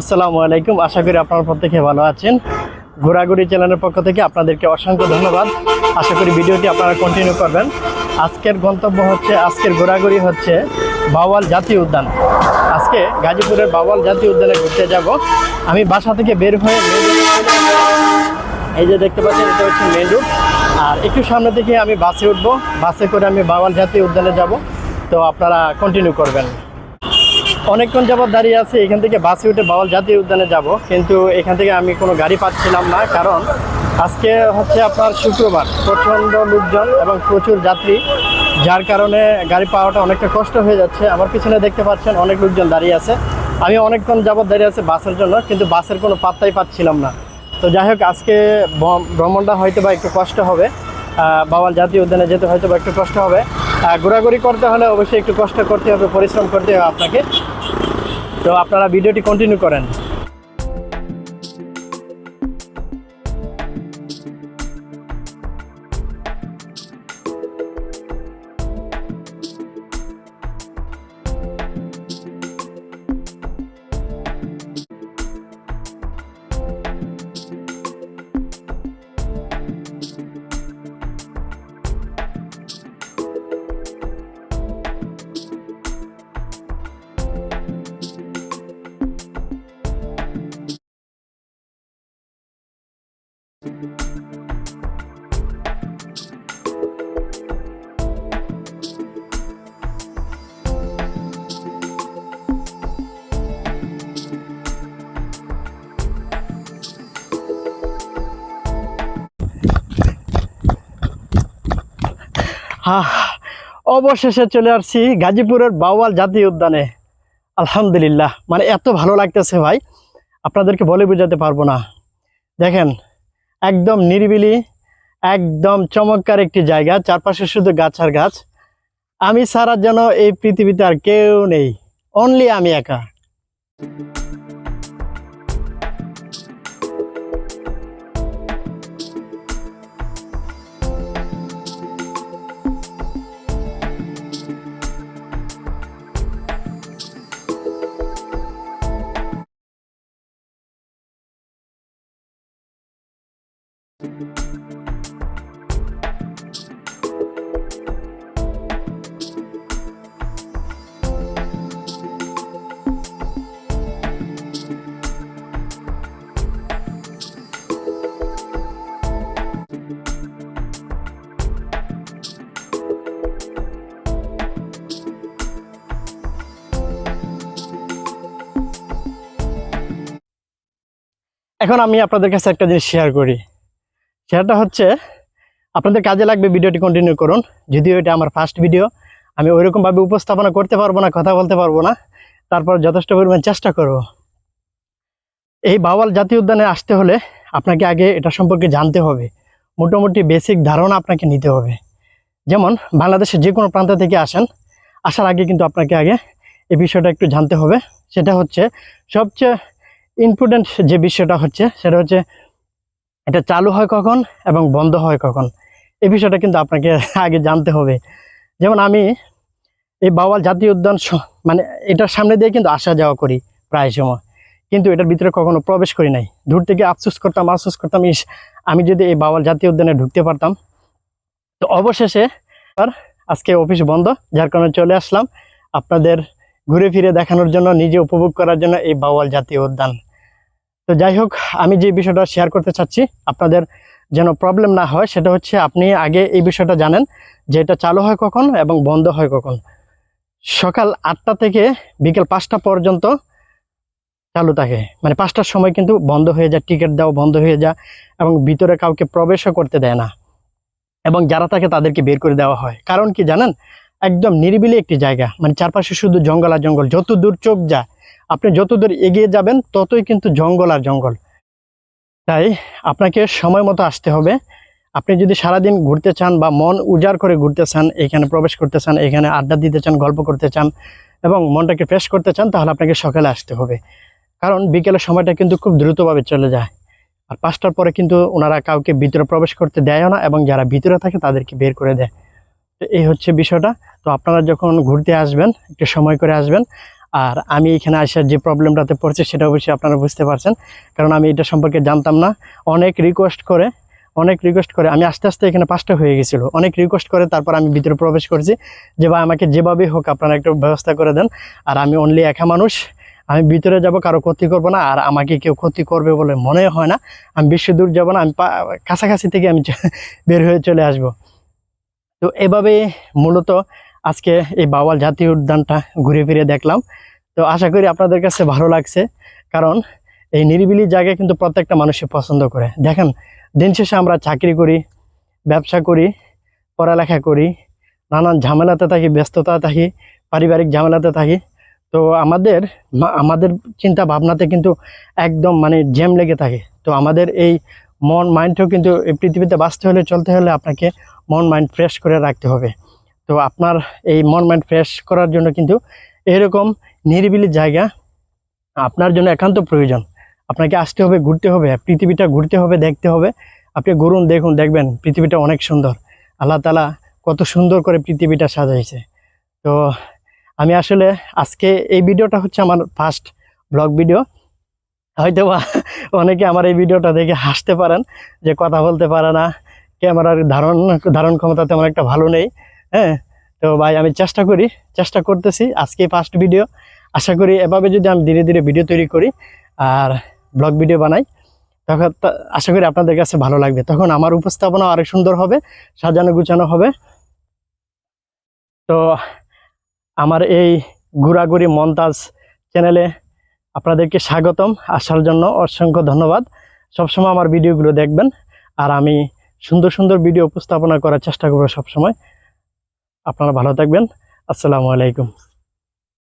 আসসালামু আলাইকুম। আশা করি আপনারা প্রত্যেকে ভালো আছেন। ঘোরাঘুরি চ্যানেলের পক্ষ থেকে আপনাদেরকে অসংখ্য ধন্যবাদ। আশা করি ভিডিওটি আপনারা কন্টিনিউ করবেন। আজকের গন্তব্য হচ্ছে, আজকের ঘোরাঘুরি হচ্ছে বাওয়াল জাতীয় উদ্যান। আজকে গাজীপুরের বাওয়াল জাতীয় উদ্যানে ঘুরতে যাব। আমি বাসা থেকে বের হয়ে এই যে দেখতে পাচ্ছেন, এটা হচ্ছে মেন রুট আর একটু সামনে থেকে আমি বাসে উঠবো। বাসে করে আমি বাওয়াল জাতীয় উদ্যানে যাব। তো আপনারা কন্টিনিউ করবেন। অনেকক্ষণ যাবত দাঁড়িয়ে আছি, এখান থেকে বাসে উঠে বাওয়াল জাতীয় উদ্যানে যাব। কিন্তু এখান থেকে আমি কোনো গাড়ি পাচ্ছিলাম না, কারণ আজকে হচ্ছে আপনার শুক্রবার, প্রচণ্ড লোকজন এবং প্রচুর যাত্রী, যার কারণে গাড়ি পাওয়াটা অনেকটা কষ্ট হয়ে যাচ্ছে। আমার পিছনে দেখতে পাচ্ছেন অনেক লোকজন দাঁড়িয়ে আছে। আমি অনেকক্ষণ যাবত দাঁড়িয়ে আছে বাসের জন্য, কিন্তু বাসের কোনো পাত্তাই পাচ্ছিলাম না। তো যাই হোক, আজকে ভ্রমণটা হয়তো বা একটু কষ্ট হবে। বাওয়াল জাতীয় উদ্যানে যেতে হয়তো বা একটু কষ্ট হবে। ঘোরাঘুরি করতে হলে অবশ্যই একটু কষ্ট করতে হবে, পরিশ্রম করতে হবে আপনাকে। তো আপনারা ভিডিওটি কন্টিনিউ করেন। অবশেষে চলে আসছি গাজীপুরের বাওয়াল জাতীয় উদ্যানে। আলহামদুলিল্লাহ। মানে এত ভালো লাগতেছে ভাই, আপনাদেরকে বলে বোঝাতে পারব না। দেখেন, একদম নিরিবিলি, একদম চমৎকার একটি জায়গা, চারপাশে শুধু গাছ আর গাছ। আমি ছাড়া যেন এই পৃথিবীতে আর কেউ নেই অনলি আমি একা। এখন আমি আপনাদের কাছে একটা জিনিস শেয়ার করি। শেয়ারটা হচ্ছে, আপনাদের কাজে লাগবে ভিডিওটি কন্টিনিউ করুন। যদিও এটা আমার ফার্স্ট ভিডিও আমি ওইরকমভাবে উপস্থাপনা করতে পারব না, কথা বলতে পারব না। তারপর যথেষ্ট পরিমাণ চেষ্টা করব। এই বাওয়াল জাতীয় উদ্যানে আসতে হলে আপনাকে আগে এটা সম্পর্কে জানতে হবে। মোটামুটি বেসিক ধারণা আপনাকে নিতে হবে। যেমন, বাংলাদেশের যে কোনো প্রান্ত থেকে আসেন, আসার আগে কিন্তু আপনাকে আগে এই বিষয়টা একটু জানতে হবে। সেটা হচ্ছে, সবচেয়ে ইম্পর্টেন্ট যে বিষয়টা হচ্ছে, সেটা হচ্ছে এটা চালু হয় কখন এবং বন্ধ হয় কখন? এই বিষয়টা কিন্তু আপনাকে আগে জানতে হবে। যেমন আমি এই বাওয়াল জাতীয় উদ্যান মানে এটার সামনে দিয়ে কিন্তু আসা যাওয়া করি প্রায় সময়। কিন্তু এটার ভিতরে কখনো প্রবেশ করি নাই। দূর থেকে আফসোস করতাম আফসোস করতাম, ইস, আমি যদি এই বাওয়াল জাতীয় উদ্যানে ঢুকতে পারতাম, তো অবশেষে আর আজকে অফিস বন্ধ, যার কারণে চলে আসলাম। আপনাদের ঘুরে ফিরে দেখানোর জন্য, নিজে উপভোগ করার জন্য এই বাওয়াল জাতীয় উদ্যান। তো যাই হোক, আমি যে বিষয়টা শেয়ার করতে চাচ্ছি, আপনাদের যেন প্রবলেম না হয়, সেটা হচ্ছে আপনি আগে এই বিষয়টা জানেন যে এটা চালু হয় কখন এবং বন্ধ হয় কখন। সকাল আটটা থেকে বিকেল পাঁচটা পর্যন্ত চালু থাকে। মানে পাঁচটার সময় কিন্তু বন্ধ হয়ে যায় টিকিট দেওয়া বন্ধ হয়ে যায় এবং ভিতরে কাউকে প্রবেশও করতে দেয় না। এবং যারা থাকে তাদেরকে বের করে দেওয়া হয়। কারণ কি জানেন? একদম নিরিবিলি একটি জায়গা। মানে চারপাশে শুধু জঙ্গল আর জঙ্গল। যত দূর চোখ যায়, আপনি যত দূর এগিয়ে যাবেন, ততই কিন্তু জঙ্গল আর জঙ্গল। তাই আপনাকে সময় মতো আসতে হবে। আপনি যদি সারাদিন ঘুরতে চান বা মন উজাড় করে ঘুরতে চান, এখানে প্রবেশ করতে চান, এখানে আড্ডা দিতে চান, গল্প করতে চান এবং মনটাকে ফ্রেশ করতে চান, তাহলে আপনাকে সকালে আসতে হবে। কারণ বিকেলের সময়টা কিন্তু খুব দ্রুতভাবে চলে যায়। আর পাঁচটার পরে কিন্তু ওনারা কাউকে ভিতরে প্রবেশ করতে দেয়ও না এবং যারা ভিতরে থাকে তাদেরকে বের করে দেয়। এই হচ্ছে বিষয়টা। তো আপনারা যখন ঘুরতে আসবেন, একটু সময় করে আসবেন, আর আমি এখানে আসার যে প্রবলেমটাতে পড়ছে সেটা অবশ্যই আপনারা বুঝতে পারছেন। কারণ আমি এটা সম্পর্কে জানতাম না। অনেক রিকোয়েস্ট করে, অনেক রিকোয়েস্ট করে, আমি আস্তে আস্তে এখানে পাঁচটা হয়ে গেছিল। অনেক রিকোয়েস্ট করে, তারপর আমি ভিতরে প্রবেশ করেছি। যে ভাই, আমাকে যেভাবেই হোক আপনারা একটু ব্যবস্থা করে দেন। আর আমি অনলি একা মানুষ, আমি ভিতরে যাব, কারও ক্ষতি করব না, আর আমাকে কেউ ক্ষতি করবে বলে মনে হয় না। আমি বেশি দূর যাব না, আমি কাছাকাছি থেকে আমি বের হয়ে চলে আসব। তো এভাবে মূলত আজকে এই বাওয়াল জাতীয় উদ্যানটা ঘুরে ফিরে দেখলাম। তো আশা করি আপনাদের কাছে ভালো লাগছে, কারণ এই নিরিবিলি জায়গায় কিন্তু প্রত্যেকটা মানুষই পছন্দ করে। দেখেন, দিন শেষে আমরা চাকরি করি, ব্যবসা করি, পড়ালেখা করি, নানান ঝামেলাতে থাকি ব্যস্ততা থাকি, পারিবারিক ঝামেলাতে থাকি। তো আমাদের আমাদের চিন্তা ভাবনাতে কিন্তু একদম মানে জ্যাম লেগে থাকে। তো আমাদের এই মন, মাইন্ডটাও কিন্তু এই পৃথিবীতে বাঁচতে হলে, চলতে হলে আপনাকে মন মাইন্ড ফ্রেশ করে রাখতে হবে। তো আপনার এই মন মাইন্ড ফ্রেশ করার জন্য কিন্তু এরকম নিরিবিলি জায়গা আপনার জন্য একান্ত প্রয়োজন। আপনাকে আসতে হবে, ঘুরতে হবে, পৃথিবীটা ঘুরতে হবে, দেখতে হবে। আপনি ঘুরুন দেখুন, দেখবেন পৃথিবীটা অনেক সুন্দর। আল্লাহ তালা কত সুন্দর করে পৃথিবীটা সাজাইছে। তো আমি আসলে আজকে এই ভিডিওটা হচ্ছে আমার ফার্স্ট ব্লগ ভিডিও হয়তো অনেকে আমার এই ভিডিওটা দেখে হাসতে পারেন, যে কথা বলতে পারে না। ক্যামেরার ধারণ ধারণ ক্ষমতা তেমন একটা ভালো নেই হ্যাঁ? তো ভাই, আমি চেষ্টা করি, চেষ্টা করতেছি আজকে ফার্স্ট ভিডিও আশা করি এভাবে যদি আমি ধীরে ধীরে ভিডিও তৈরি করি আর ব্লগ ভিডিও বানাই, তখন আশা করি আপনাদের কাছে ভালো লাগবে। তখন আমার উপস্থাপনা আরও সুন্দর হবে, সাজানো গুছানো হবে। তো আমার এই ঘোরাঘুরি মন্তাজ চ্যানেলে আপনাদেরকে স্বাগতম। আসার জন্য অসংখ্য ধন্যবাদ। সবসময় আমার ভিডিওগুলো দেখবেন। আর আমি সুন্দর সুন্দর ভিডিও উপস্থাপনা করার চেষ্টা করব সবসময়। আপনারা ভালো থাকবেন। আসসালামু আলাইকুম।